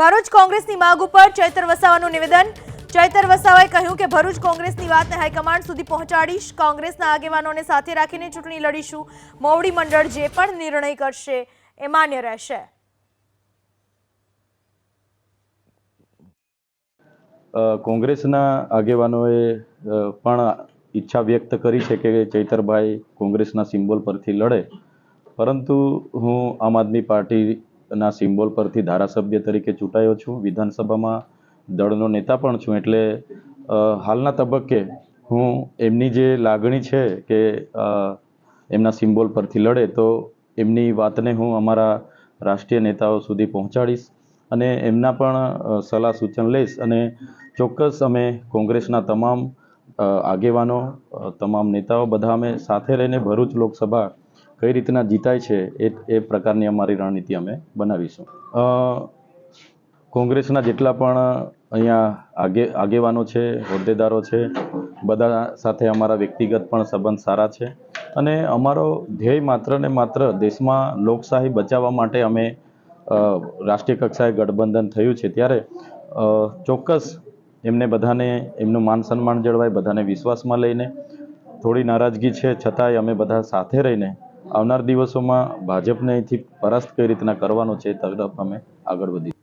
ભરૂચ કોંગ્રેસની માંગ ઉપર ચૈતર વસાવાનું નિવેદન. ચૈતર વસાવાએ કહ્યું કે ભરૂચ કોંગ્રેસની વાતને હાઈકમાન્ડ સુધી પહોંચાડીશ. કોંગ્રેસના આગેવાનોને સાથે રાખીને ચૂંટણી લડીશું. મોવડી મંડળ જે પણ નિર્ણય કરશે એ માન્ય રહેશે. કોંગ્રેસના આગેવાનોએ પણ ઈચ્છા વ્યક્ત કરી છે કે ચૈતરભાઈ કોંગ્રેસના સિમ્બોલ પરથી લડે. પરંતુ હું આમ આદમી પાર્ટીના સિમ્બોલ પરથી ધારાસભ્ય તરીકે ચૂંટાયો છું. વિધાનસભામાં દળનો નેતા પણ છું. એટલે હાલના તબક્કે હું એમની જે લાગણી છે કે એમના સિમ્બોલ પરથી લડે, તો એમની વાતને હું અમારા રાષ્ટ્રીય નેતાઓ સુધી પહોંચાડીશ અને એમના પણ સલાહ સૂચન લઈશ અને ચોક્કસ અમે કોંગ્રેસના તમામ આગેવાનો તમામ નેતાઓ બધા અમે સાથે રહીને ભરૂચ લોકસભા કઈ રીતના જીતાય છે એ એ પ્રકારની અમારી રણનીતિ અમે બનાવીશું. કોંગ્રેસના જેટલા પણ અહીંયા આગે આગેવાનો છે, હોદ્દેદારો છે, બધા સાથે અમારા વ્યક્તિગત પણ સંબંધ સારા છે અને અમારો ધ્યેય માત્ર ને માત્ર દેશમાં લોકશાહી બચાવવા માટે અમે રાષ્ટ્રીય કક્ષાએ ગઠબંધન થયું છે ત્યારે ચોક્કસ એમને બધાને એમનું માન સન્માન જળવાય, બધાને વિશ્વાસમાં લઈને, થોડી નારાજગી છે, છતાંય અમે બધા સાથે રહીને આવનાર દિવસોમાં ભાજપને અહીંથી પરાસ્ત કઈ રીતના કરવાનો છે એ તરફ અમે આગળ વધી